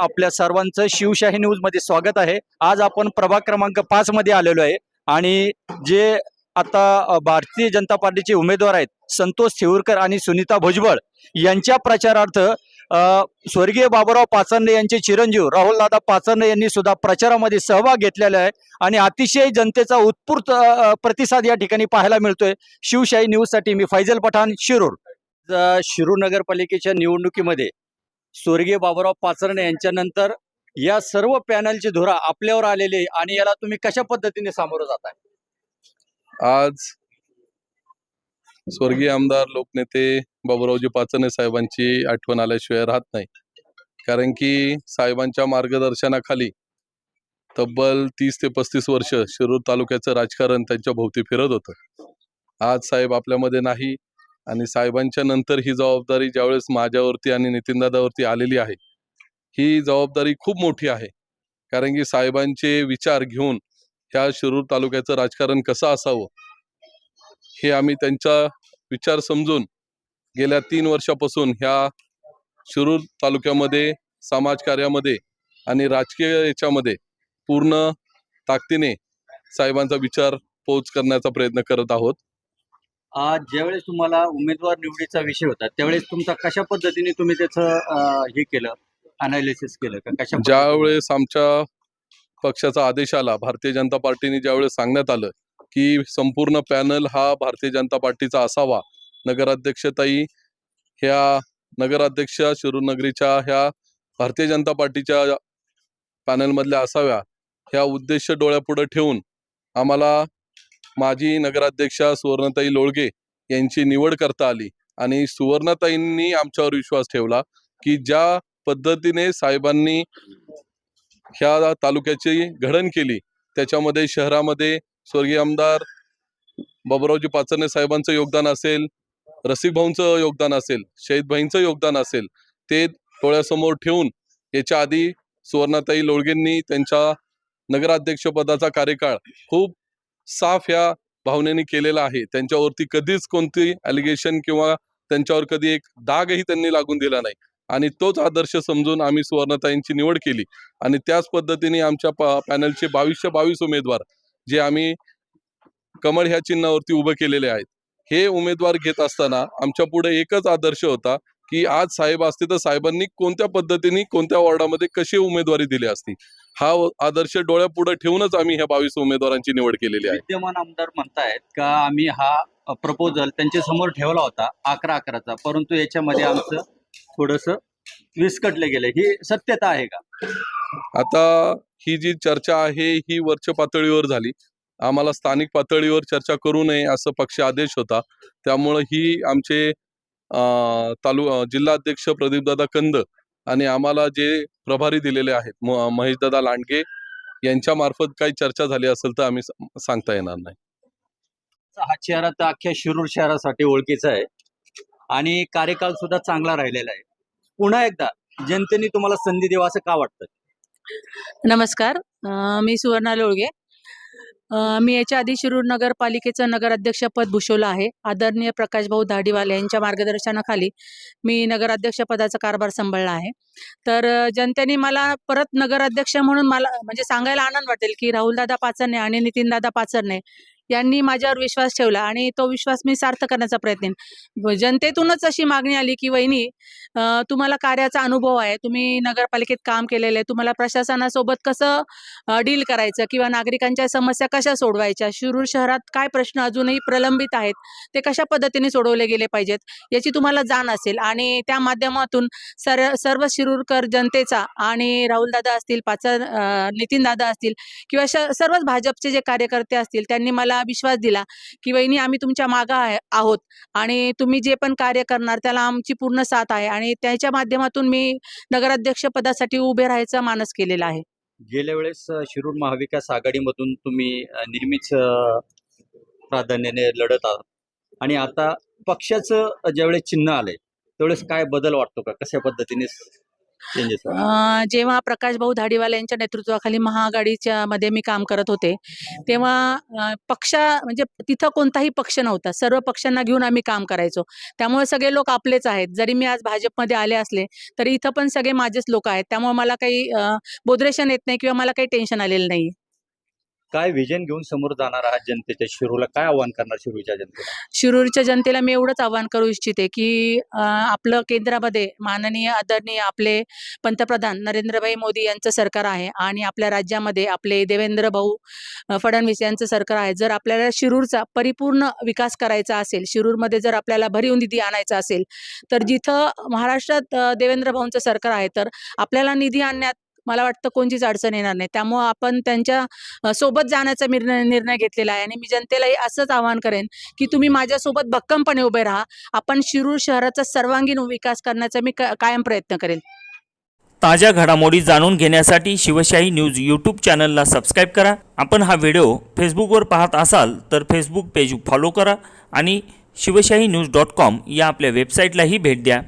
आपल्या सर्वांचं शिवशाही न्यूजमध्ये स्वागत आहे. आज आपण प्रभाग क्रमांक पाच मध्ये आलेलो आहे आणि जे आता भारतीय जनता पार्टीचे उमेदवार आहेत संतोष थिवरकर आणि सुनीता भुजबळ यांच्या प्रचारार्थ स्वर्गीय बाबुराव पाचरणे यांचे चिरंजीव राहुल दादा पाचरणे यांनी सुद्धा प्रचारामध्ये सहभाग घेतलेला आहे आणि अतिशय जनतेचा उत्स्फूर्त प्रतिसाद या ठिकाणी पाहायला मिळतोय. शिवशाही न्यूजसाठी मी फैजल पठाण शिरूर. शिरूर नगरपालिकेच्या निवडणुकीमध्ये स्वर्गीय बाबुराव पाचरणे यांच्यानंतर या सर्व पॅनलची धुरा आपल्यावर आलेली आहे आणि याला तुम्ही कशा पद्धतीने सामोरं जाताय? आज स्वर्गीय आमदार लोकनेते बाबूरावजी पाचरणे साहेबांची आठवण आल्याशिवाय राहत नाही. कारण की साहेबांच्या मार्गदर्शनाखाली तब्बल तीस ते पस्तीस वर्ष शिरूर तालुक्याचं राजकारण त्यांच्या भोवती फिरत होतं. आज साहेब आपल्यामध्ये नाही आणि साहेबांच्या नंतर ही जबाबदारी ज्यावेळेस माझ्यावरती आणि नितीनदादावरती आलेली आहे ही जबाबदारी खूप मोठी आहे. कारण की साहेबांचे विचार घेऊन ह्या शिरूर तालुक्याचं राजकारण कसं असावं हे आम्ही त्यांचा विचार समजून गेल्या तीन वर्षापासून ह्या शिरूर तालुक्यामध्ये समाजकार्यामध्ये आणि राजकीय याच्यामध्ये पूर्ण ताकदीने साहेबांचा विचार पोच करण्याचा प्रयत्न करत आहोत. ज्यावेळेस तुम्हाला उमेदवार निवडीचा विषय होता त्यावेळेस तुमचा कशा पद्धतीने तुम्ही त्याचं हे केलं अनालिसिस केलं का? कशा ज्यावेळेस आमच्या पक्षाचा आदेश आला भारतीय जनता पार्टीने ज्यावेळेस सांगण्यात आलं की संपूर्ण पॅनल हा भारतीय जनता पार्टीचा असावा नगराध्यक्षताई ह्या नगराध्यक्ष शिरूर नगरीच्या ह्या भारतीय जनता पार्टीच्या पॅनलमधल्या असाव्या ह्या उद्देश डोळ्यापुढे ठेवून आम्हाला माजी नगराध्यक्षा सुवर्णताई लोळगे यांची निवड करता आली. आणि सुवर्णताईंनी आमच्यावर विश्वास ठेवला की ज्या पद्धतीने साहेबांनी ह्या तालुक्याची घडण केली त्याच्यामध्ये शहरामध्ये स्वर्गीय आमदार बाबुरावजी पाचरणे साहेबांचं योगदान असेल रसिक भाऊंचं योगदान असेल शहीद भाईंचं योगदान असेल ते डोळ्यासमोर ठेवून याच्या आधी सुवर्णाताई लोळगेंनी त्यांच्या नगराध्यक्षपदाचा कार्यकाळ खूप साफ ह्या भावनेने केलेला आहे. त्यांच्यावरती कधीच कोणती अलिगेशन किंवा त्यांच्यावर कधी एक दागही त्यांनी लागून दिला नाही. आणि तोच आदर्श समजून आम्ही सुवर्णताईंची निवड केली. आणि त्याच पद्धतीने आमच्या पॅनलचे बावीसशे बावीस उमेदवार जे आम्ही कमळ ह्या चिन्हावरती उभे केलेले आहेत. हे उमेदवार घेत असताना आमच्या पुढे एकच आदर्श होता की आज साहेब असते तर साहेबांनी कोणत्या पद्धतीने कोणत्या वॉर्डामध्ये कशी उमेदवारी दिली असती. हा आदर्श डोळ्यापुढे ठेवूनच आम्ही ह्या बावीस उमेदवारांची निवड केलेली आहे. विद्यमान आमदार म्हणतायत का आम्ही हा प्रपोजल त्यांच्यासमोर ठेवला होता अकरा अकराचा. परंतु याच्यामध्ये आमचं थोडस विस्कटलं गेलं ही सत्यता आहे का? आता ही जी चर्चा आहे ही वरच्या पातळीवर झाली. आम्हाला स्थानिक पातळीवर चर्चा करू नये असं पक्ष आदेश होता. त्यामुळं ही आमचे तालु जिल्हाध्यक्ष प्रदीपदादा कंद आणि आम्हाला जे प्रभारी दिलेले आहेत म- महेशदादा लांडगे यांच्या मार्फत काही चर्चा झाली असेल तर आम्ही सांगता येणार नाही. हा चेहरा तर अख्ख्या शिरूर शहरासाठी ओळखीचा आहे. आणि कार्यकाळ सुद्धा चांगला राहिलेला आहे. पुन्हा एकदा जनतेने तुम्हाला संधी द्यावा असं का वाटतं? नमस्कार. मी सुवर्णा लोळगे. मी याच्या आधी शिरूर नगरपालिकेचं नगराध्यक्षपद भूषवलं आहे. आदरणीय प्रकाशभाऊ धाडीवाले यांच्या मार्गदर्शनाखाली मी नगराध्यक्षपदाचा कारभार सांभाळला आहे. तर जनतेने मला परत नगराध्यक्ष म्हणून मला म्हणजे सांगायला आनंद वाटेल की राहुलदादा पाचरणे आणि नितीनदादा पाचरणे यांनी माझ्यावर विश्वास ठेवला आणि तो विश्वास मी सार्थ करण्याचा प्रयत्न जनतेतूनच अशी मागणी आली की वहिनी तुम्हाला कार्याचा अनुभव आहे. तुम्ही नगरपालिकेत काम केलेलं आहे. तुम्हाला प्रशासनासोबत कसं डील करायचं किंवा नागरिकांच्या समस्या कशा सोडवायच्या? शिरूर शहरात काय प्रश्न अजूनही प्रलंबित आहेत? ते कशा पद्धतीने सोडवले गेले पाहिजेत? याची तुम्हाला जाण असेल. आणि त्या माध्यमातून सर सर्व शिरूरकर जनतेचा आणि राहुलदादा असतील पाचर नितीनदादा असतील किंवा श सर्वच भाजपचे जे कार्यकर्ते असतील त्यांनी मला विश्वास दिला की वहिनी आम्ही तुमच्या मागं आहे आहोत. आणि तुम्ही जे पण कार्य करणार त्याला आमची पूर्ण साथ आहे. आणि त्याच्या माध्यमातून मी नगराध्यक्ष पदासाठी उभे राहायचा मानस केलेला आहे. गेल्या वेळेस शिरूर महाविकास आघाडीमधून तुम्ही नेहमीच प्राधान्याने लढत आहात. आणि आता पक्षाचं ज्यावेळेस चिन्ह आलंय त्यावेळेस काय बदल वाटतो का? कशा पद्धतीने जेव्हा प्रकाश भाऊ धाडीवाले यांच्या नेतृत्वाखाली महाआघाडीच्या मध्ये मी काम करत होते तेव्हा पक्षा म्हणजे तिथं कोणताही पक्ष नव्हता. सर्व पक्षांना घेऊन आम्ही काम करायचो. त्यामुळे सगळे लोक आपलेच आहेत. जरी मी आज भाजपमध्ये आले असले तरी इथं पण सगळे माझेच लोक आहेत. त्यामुळे मला काही बोधरेशन येत नाही किंवा मला काही टेन्शन आलेलं नाही काय विजन घेऊन समोर जाणार आहात जनतेच्या शिरूरला काय आव्हान करणार शिरूरच्या जनतेला? शिरूरच्या जनतेला मी एवढंच आव्हान करू इच्छिते की आपलं केंद्रामध्ये माननीय आदरणीय आपले पंतप्रधान नरेंद्रभाई मोदी यांचं सरकार आहे आणि आपल्या राज्यामध्ये आपले देवेंद्र भाऊ फडणवीस यांचं सरकार आहे. जर आपल्याला शिरूरचा परिपूर्ण विकास करायचा असेल शिरूरमध्ये जर आपल्याला भरीव निधी आणायचा असेल तर जिथं महाराष्ट्रात देवेंद्र भाऊंचं सरकार आहे तर आपल्याला निधी आणण्यात मला वाटतं कोणतीच अडचण येणार नाही. त्यामुळं आपण त्यांच्यासोबत जाण्याचा निर्णय निर्णय घेतलेला आहे आणि मी जनतेलाही असंच आवाहन करेन की तुम्ही माझ्यासोबत भक्कमपणे उभे राहा. आपण शिरूर शहराचा सर्वांगीण विकास करण्याचा मी क- कायम प्रयत्न करेन. ताज्या घडामोडी जाणून घेण्यासाठी शिवशाही न्यूज यूट्यूब चॅनलला सबस्क्राईब करा. आपण हा व्हिडिओ फेसबुकवर पाहत असाल तर फेसबुक पेज फॉलो करा आणि शिवशाही न्यूज डॉट कॉम या आपल्या वेबसाईटलाही भेट द्या.